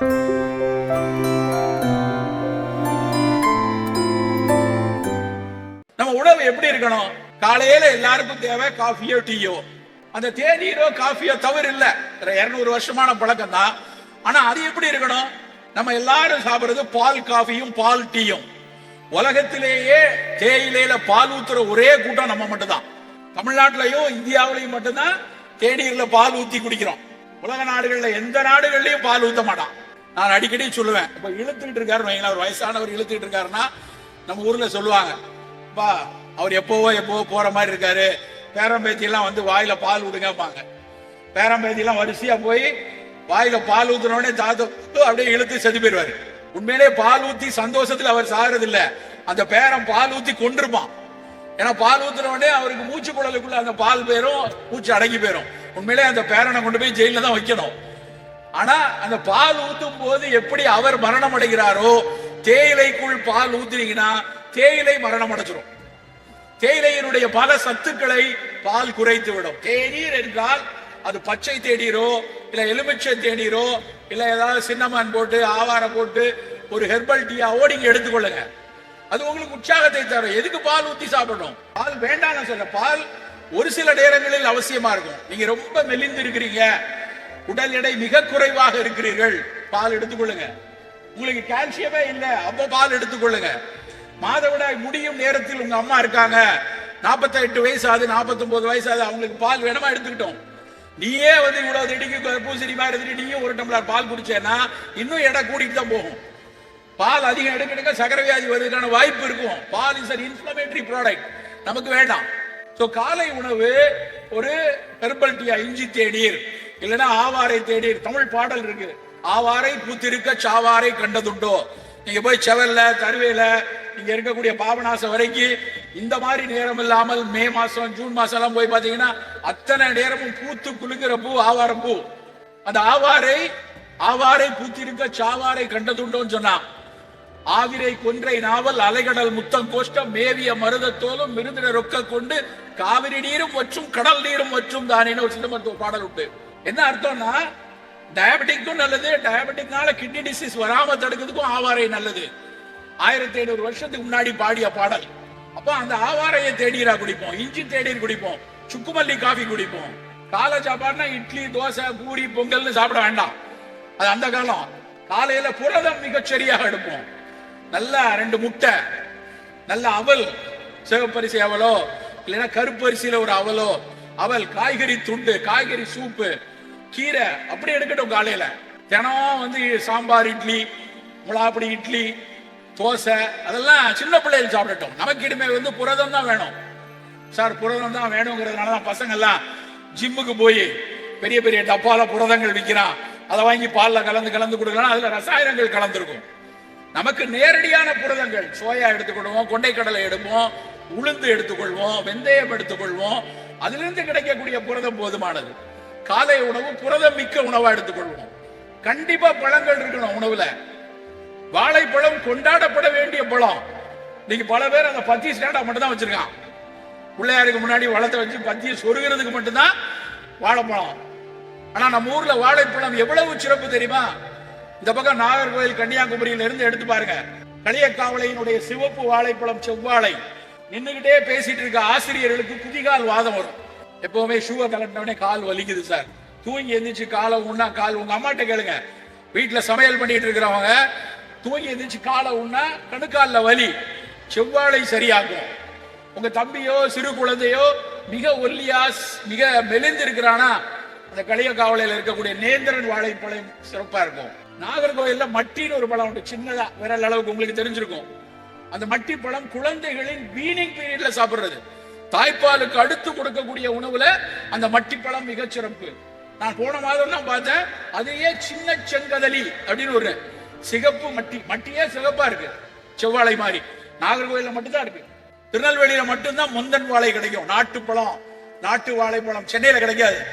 நம்ம உணவு எப்படி இருக்கணும்? காலையில எல்லாருக்கும் தேவை காஃபியோ டீயோ. அந்த தேநீரோ காஃபியோ தவறு இல்ல. இருநூறு வருஷமான பழக்கம் தான். ஆனா அது எப்படி இருக்கணும்? நம்ம எல்லாரும் சாப்பிடுறது பால் காஃபியும் பால் டீயும். உலகத்திலேயே தேயிலையில பால் ஊத்துற ஒரே கூட்டம் நம்ம மட்டும்தான். தமிழ்நாட்டிலையும் இந்தியாவிலையும் மட்டும்தான் தேநீர்ல பால் ஊத்தி குடிக்கிறோம். உலக நாடுகள்ல எந்த நாடுகள்லயும் பால் ஊத்த மாட்டான். நான் அடிக்கடி சொல்லுவேன். இப்ப இழுத்துக்கிட்டு இருக்காருன்னு வைங்களேன். ஒரு வயசானவர் இழுத்துக்கிட்டு இருக்காருன்னா நம்ம ஊர்ல சொல்லுவாங்க. பா அவர் எப்போவோ எப்போவோ போற மாதிரி இருக்காரு. பேரம்பேத்தி எல்லாம் வந்து வாயில பால் விடுங்கப்பாங்க பேரம்பேத்தி எல்லாம் வரிசையா போய் வாயில பால் ஊத்துன தாத்து அப்படியே இழுத்து செத்து போயிருவாரு உண்மையிலே பால் ஊத்தி சந்தோஷத்துல அவர் சாகிறது இல்ல அந்த பேரம் பால் ஊத்தி கொண்டிருப்பான் ஏன்னா பால் ஊத்துன அவருக்கு மூச்சு குழலுக்குள்ள அந்த பால் பேரும் மூச்சு அடங்கி போயிரும். உண்மையிலே அந்த பேரனை கொண்டு போய் ஜெயில தான் வைக்கணும். ஆனா அந்த பால் ஊத்தும் போது எப்படி அவர் மரணம் அடைகிறாரோ தேயிலைக்குள் பால் ஊத்துனீங்கன்னா தேயிலை மரணம் அடைஞ்சிடும் தேயிலையினுடைய பல சத்துக்களை பால் குறைத்து விடும் தேநீர் என்றால் அது பச்சை தேநீரோ இல்ல எலுமிச்சை தேநீரோ இல்ல ஏதாவது சின்னமான் போட்டு ஆவாரம் போட்டு ஒரு ஹெர்பல் டீயாவோ நீங்க எடுத்துக்கொள்ளுங்க. அது உங்களுக்கு உற்சாகத்தை தரும். எதுக்கு பால் ஊத்தி சாப்பிடணும்? பால் வேண்டாம் சொல்ல பால் ஒரு சில நேரங்களில் அவசியமா இருக்கும். நீங்க ரொம்ப மெலிந்து இருக்கிறீங்க. உடல் எடை மிக குறைவாக இருக்கிறீர்கள். பால் எடுத்துக்கொள்ளுங்க. உங்களுக்கு கால்சியமே இல்லை. அப்போ பால் எடுத்துக்கொள்ளுங்க. மாதவிடாய் முடியும் நேரத்தில் உங்க அம்மா இருக்காங்க. 48 வயசு ஆகுது 49 வயசு ஆகுது அவங்களுக்கு பால் வேணுமா எடுத்துக்கிட்டோம். நீயே வந்து இவ்வளவு திடிக்கு பூசணி மாதிரி இருந்துட்டு நீயும் ஒரு டம்ளர் பால் குடிச்சேன்னா இன்னும் எடை கூட்டிட்டு தான் போகும். பால் அதிகம் எடுக்க எடுக்க சக்கரை வியாதி வருவதற்கான வாய்ப்பு இருக்கும். Paal is an inflammatory product நமக்கு வேண்டாம். ஸோ காலை உணவு ஒரு ஹெர்பல் டீயா இஞ்சி தேநீர். இல்லைன்னா ஆவாரை தேடி தமிழ் பாடல் இருக்கு. ஆவாரை பூத்திருக்க சாவாரை கண்டதுண்டோ? நீங்க போய் செவல்ல தருவேல இங்க இருக்கக்கூடிய பாபநாசம் வரைக்கும் இந்த மாதிரி நேரம் இல்லாமல் மே மாசம் ஜூன் மாசம் எல்லாம் போய் பாத்தீங்கன்னா அத்தனை நேரமும் பூத்து குலுங்குற பூ ஆவாரம் பூ. அந்த ஆவாரை ஆவாரை பூத்திருக்க சாவாரை கண்டதுண்டோன்னு சொன்னான் ஆவிரை கொன்றை நாவல் அலைகடல் முத்தம் கோஷ்டம் மேவிய மருதத்தோலும் மிருதின ரொக்க கொண்டு காவிரி நீரும் வற்றும் கடல் நீரும் மற்றும் தானேன்னு ஒரு சின்ன பாடல் உண்டு. என்ன அர்த்தம்னா டயபெட்டிக்கும் நல்லது டயபெட்டிக்னால கிட்னி டிசீஸ் வராம தடுக்கிறதுக்கும் ஆவாரை நல்லது. ஆயிரத்தி ஐநூறு வருஷத்துக்கு முன்னாடி பாடிய பாடல். அப்போ அந்த ஆவாரையை தேடீரா குடிப்போம் இஞ்சி தேடீர் குடிப்போம் சுக்குமல்லி காஃபி குடிப்போம். காலை சாப்பாடுனா இட்லி தோசை பூரி பொங்கல்னு சாப்பிட வேண்டாம். அது அந்த காலம். காலையில புரதம் மிகச்சரியாக எடுப்போம். நல்லா ரெண்டு முட்டை நல்ல அவல் சிவப்பரிசி அவலோ இல்லைன்னா கருப்பரிசியில ஒரு அவலோ அவள் காய்கறி துண்டு காய்கறி சூப்பு கீரை அப்படி எடுக்கட்டும் காலையில. தினம் வந்து சாம்பார் இட்லி முளாப்படி இட்லி தோசை அதெல்லாம் சின்ன பிள்ளைகள் சாப்பிடட்டும். நமக்கு இனிமே வந்து புரதம் தான் வேணும். சார் புரதம் தான் வேணுங்கிறதுனால தான் பசங்கள்லாம் ஜிம்முக்கு போய் பெரிய பெரிய டப்பால புரதங்கள் விற்கிறான். அதை வாங்கி பாலில் கலந்து கலந்து கொடுக்கலாம். அதுல ரசாயனங்கள் கலந்துருக்கும். நமக்கு நேரடியான புரதங்கள் சோயா எடுத்துக்கொள்வோம் கொண்டைக்கடலை எடுப்போம் உளுந்து எடுத்துக்கொள்வோம் வெந்தயம் எடுத்துக்கொள்வோம் அதிலிருந்து கிடைக்கக்கூடிய புரதம் போதுமானது. காலை உணவு புரதம் மிக்க உணவா எடுத்துக்கொள்வோம். கண்டிப்பா பழங்கள் இருக்கணும் உணவுல. வாழைப்பழம் கொண்டாடப்பட வேண்டிய பழம். இன்னைக்கு பல பேர் அந்த பத்தி ஸ்டாண்டா மட்டும் தான் வச்சிருக்கான் பிள்ளையாருக்கு முன்னாடி வளத்தை வச்சு பத்தியை சொருகிறதுக்கு மட்டும்தான் வாழைப்பழம். ஆனா நம்ம ஊர்ல வாழைப்பழம் எவ்வளவு சிறப்பு தெரியுமா? இந்த பக்கம் நாகர்கோவில் கன்னியாகுமரியில இருந்து எடுத்து பாருங்க. களியக்காவலையினுடைய சிவப்பு வாழைப்பழம் செவ்வாழை. நின்றுகிட்டே பேசிட்டு இருக்க ஆசிரியர்களுக்கு குதிகால் வாதம் வரும். எப்பவுமே ஷூவை கலட்டினவனே கால் வலிக்குது சார். தூங்கி எந்திரிச்சு காலை உண்ணா கால் உங்க அம்மாட்ட கேளுங்க. வீட்டுல சமையல் பண்ணிட்டு இருக்கிறவங்க தூங்கி எந்திரிச்சு காலை உண்ணா கணுக்காலில் வலி செவ்வாழை சரியாகும். உங்க தம்பியோ சிறு குழந்தையோ மிக ஒல்லியா மிக மெலிந்து இருக்கிறானா? அந்த காவலையில் இருக்கக்கூடிய நேந்திரன் வாழைப்பழம் சிறப்பா இருக்கும். நாகர்கோவில்ல மட்டின்னு ஒரு பழம் உண்டு சின்னதா விரல் அளவுக்கு உங்களுக்கு தெரிஞ்சிருக்கும். அந்த மட்டி பழம் குழந்தைகளின் வீனிங் பீரியட்ல சாப்பிடுறது. தாய்ப்பாலுக்கு அடுத்து கொடுக்கக்கூடிய உணவுல அந்த மட்டி பழம் நான் போன மாதம் தான் பார்த்தேன் அதையே சின்ன செங்கதலி அப்படின்னு ஒரு சிகப்பு மட்டி மட்டியே சிகப்பா இருக்கு. செவ்வாழை மாதிரி. நாகர்கோவில்ல மட்டும்தான் இருக்கு. திருநெல்வேலியில மட்டும்தான் முந்தன் வாழை கிடைக்கும். நாட்டு பழம் நாட்டு வாழைப்பழம் சென்னையில கிடைக்காது.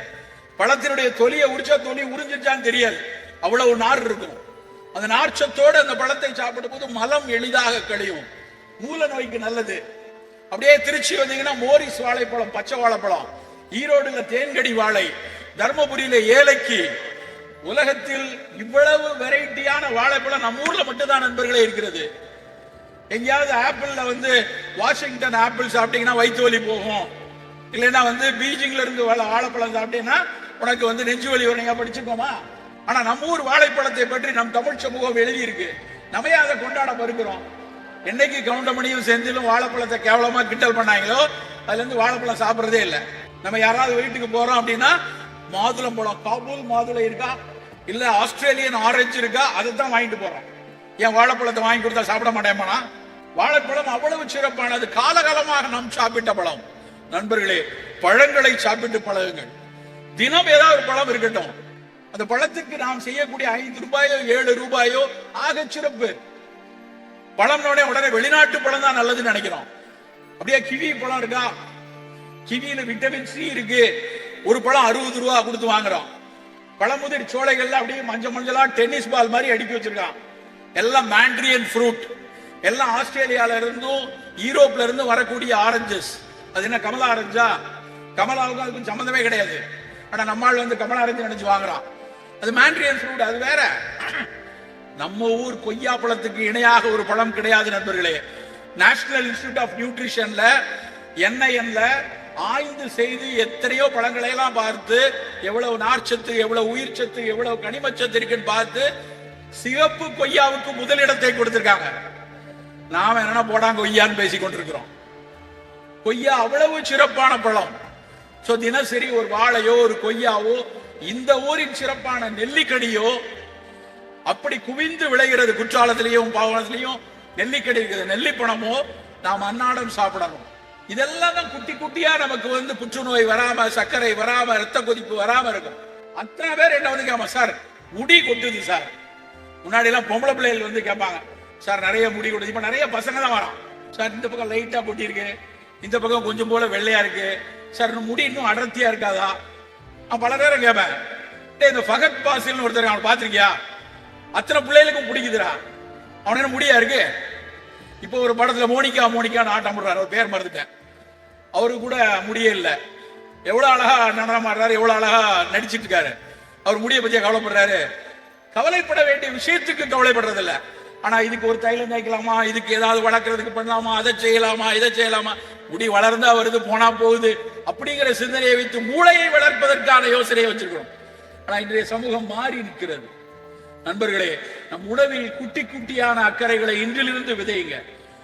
பழத்தினுடைய தொலியை உரிச்சா தொலி உறிஞ்சிச்சான்னு தெரியாது. அவ்வளவு நார் இருக்கும். அந்த நார்ச்சத்தோடு அந்த பழத்தை சாப்பிடும் போது மலம் எளிதாக கழியும். மூல நோய்க்கு நல்லது. அப்படியே திருச்சி வந்தீங்கன்னா மோரிஸ் வாழைப்பழம் பச்சை வாழைப்பழம் ஈரோடுல தேன்கடி வாழை தர்மபுரியில ஏலக்கி. உலகத்தில் இவ்வளவு வெரைட்டியான வாழைப்பழம் நம்ம ஊர்ல மட்டும்தான் நண்பர்களே இருக்கிறது. எங்கேயாவது ஆப்பிள்ல வந்து வாஷிங்டன் ஆப்பிள் சாப்பிட்டீங்கன்னா வயிற்று வலி போகும். இல்லைன்னா வந்து பீஜிங்ல இருந்து வாழைப்பழம் சாப்பிட்டீங்கன்னா உனக்கு வந்து நெஞ்சு வலி வரும். நீங்க படிச்சுக்கோமா? ஆனா நம்ம ஊர் வாழைப்பழத்தை பற்றி நம் தமிழ் சமூகம் எழுதியிருக்கு. நம்ம ஏன் அதை கொண்டாட மறுக்கிறோம்? என்னைக்கு கவுண்டமணியும் செந்திலும் வாழைப்பழத்தை கேவலமா கிண்டல் பண்ணாங்களோ அதுல இருந்து வாழைப்பழம் சாப்பிடுறதே இல்லை. நம்ம யாராவது வீட்டுக்கு போறோம் அப்படின்னா மாதுளம்பழம் காபூல் மாதுளை இருக்கா? இல்ல ஆஸ்திரேலியன் ஆரஞ்சு இருக்கா? அதை தான் வாங்கிட்டு போறோம். ஏன் வாழைப்பழத்தை வாங்கி கொடுத்தா சாப்பிட மாட்டேமானா வாழைப்பழம் அவ்வளவு சிறப்பானது. காலகாலமாக நாம் சாப்பிட்ட பழம். நண்பர்களே பழங்களை சாப்பிட்டு பழகுங்கள். தினம் ஏதாவது ஒரு பழம் இருக்கட்டும். அந்த பழத்துக்கு நாம் செய்யக்கூடிய ஐந்து ரூபாயோ ஏழு ரூபாயோ ஆக சிறப்பு. பழம்னோட உடனே வெளிநாட்டு பழம் தான் நல்லதுன்னு நினைக்கிறோம். அப்படியே கிவி பழம் இருக்கா? கிவியில விட்டமின் சி இருக்கு. ஒரு பழம் அறுபது ரூபா கொடுத்து வாங்குறோம். பழமுதிர் சோலைகள்ல அப்படியே மஞ்சள் மஞ்சளா டென்னிஸ் பால் மாதிரி அடுக்கி வச்சிருக்கான். எல்லாம் மாண்ட்ரியன் ஃப்ரூட் எல்லாம் ஆஸ்திரேலியால இருந்தும் யூரோப்ல இருந்து வரக்கூடிய ஆரஞ்சஸ் அது என்ன கமலா ஆரஞ்சா கமலாவுக்கும் அதுக்கும் சம்மந்தமே கிடையாது. ஆனா நம்மால் வந்து கமலா ஆரஞ்சு நினைச்சு வாங்குறான். அது மாண்ட்ரியன் ஃப்ரூட் அது வேற. நம்ம ஊர் கொய்யா பழத்துக்கு இணையாக ஒரு பழம் கிடையாது நண்பர்களே. நேஷனல் இன்ஸ்டிடியூட் ஆஃப் நியூட்ரிஷன்ல என்ஐஎன்ல ஆய்ந்து செய்து எத்தனையோ பழங்களை எல்லாம் பார்த்து எவ்வளவு நார்ச்சத்து எவ்வளவு உயிர் சத்து எவ்வளவு கனிமச்சத்து இருக்குன்னு பார்த்து சிவப்பு கொய்யாவுக்கு முதலிடத்தை கொடுத்திருக்காங்க. நாம என்னன்னா போடாங்க கொய்யான்னு பேசி கொண்டிருக்கிறோம். கொய்யா அவ்வளவு சிறப்பான பழம். சோ தினசரி ஒரு வாழையோ ஒரு கொய்யாவோ இந்த ஊரின் சிறப்பான நெல்லிக்கடியோ அப்படி குவிந்து விளைகிறது குற்றாலத்திலையும் பாவனத்திலையும் நெல்லிக்கடி இருக்குது. நெல்லிப்பணமோ நாம் அன்னாடம் சாப்பிடணும். இதெல்லாம் தான் குட்டி குட்டியா நமக்கு வந்து புற்றுநோய் வராம சர்க்கரை வராம ரத்த கொதிப்பு வராம இருக்கும். அத்தனை பேர் என்ன வந்து கேட்பாங்க சார் முடி கொட்டுது சார். முன்னாடி எல்லாம் பொம்பளை பிள்ளைகள் வந்து கேட்பாங்க சார் நிறைய முடி கொட்டுது. இப்ப நிறைய பசங்க தான் வரான் சார் இந்த பக்கம் லைட்டா பொட்டி இருக்கு இந்த பக்கம் கொஞ்சம் போல வெள்ளையா இருக்கு. சார் முடி இன்னும் அடர்த்தியா இருக்காதா? நான் பல நேரம் கேட்பேன். டே இந்த ஃபகத் பாசில்னு ஒருத்தர் அவனை பார்த்துருக்கியா? அத்தனை பிள்ளைகளுக்கும் பிடிக்குதுடா. அவன் என்ன முடியா இருக்கு? இப்போ ஒரு படத்துல மோனிகா மோனிகான்னு ஆட்டம் போடுறாரு. அவர் பேர் மறந்துட்டேன். அவருக்கு கூட முடியே இல்லை. எவ்வளவு அழகா நடனம் ஆடுறாரு எவ்வளவு அழகா நடிச்சிட்டு இருக்காரு. அவர் முடிய பத்தியா கவலைப்படுறாரு. கவலைப்பட வேண்டிய விஷயத்துக்கு கவலைப்படுறது இல்ல ஆனா இதுக்கு ஒரு தைலம் தேய்க்கலாமா? இதுக்கு ஏதாவது வளர்க்கறதுக்கு பண்ணலாமா? அதை செய்யலாமா? இதை செய்யலாமா? முடி வளர்ந்தா வருது போனா போகுது. அப்படிங்கிற சிந்தனையை வைத்து மூளையை வளர்ப்பதற்கான யோசனையை வச்சிருக்கிறோம். ஆனா இன்றைய சமூகம் மாறி நிற்கிறது. நண்பர்களே நம் உணவில் குட்டி குட்டியான அக்கறைகளை இன்றிலிருந்து விதையுங்க.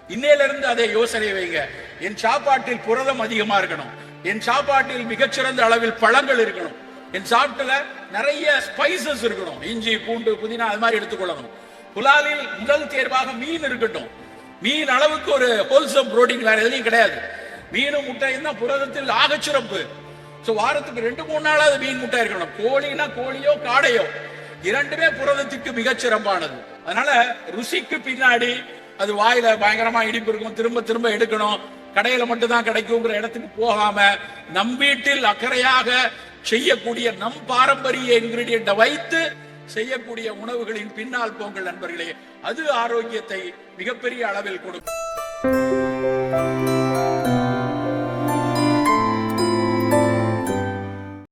இன்னையிலிருந்து அதை யோசனை வைங்க. என் சாப்பாட்டில் புரதம் அதிகமா இருக்கணும். என் சாப்பாட்டில் மிகச்சிறந்த அளவில் பழங்கள் இருக்கணும். என் சாப்பிட்டுல நிறைய ஸ்பைசஸ் இருக்கணும். இஞ்சி பூண்டு புதினா அது மாதிரி எடுத்துக்கொள்ளணும். புலாலில் முதல் தேர்வாக மீன் இருக்கட்டும். மீன் அளவுக்கு ஒரு ஹோல்சம் புரோட்டீன் வேற எதுலையும் கிடையாது. மீனும் முட்டையும் தான் புரதத்தில் ஆகச்சிறப்பு. சோ வாரத்துக்கு ரெண்டு மூணு நாளாவது மீன் முட்டை இருக்கணும். கோழினா கோழியோ காடையோ. இரண்டுமே புரதத்துக்கு மிகச் சிறப்பானது. அதனால ருசிக்கு பின்னாடி அது வாயில பயங்கரமா இடிப்பு இருக்கும். திரும்ப திரும்ப எடுக்கணும். கடையில மட்டும்தான் கிடைக்குங்கிற இடத்துக்கு போகாம நம் வீட்டில் அக்கறையாக செய்யக்கூடிய நம் பாரம்பரிய இன்கிரீடியண்ட வைத்து செய்யக்கூடிய உணவுகளின் பின்னால் போங்கள் நண்பர்களே. அது ஆரோக்கியத்தை மிகப்பெரிய அளவில் கொடுக்கும்.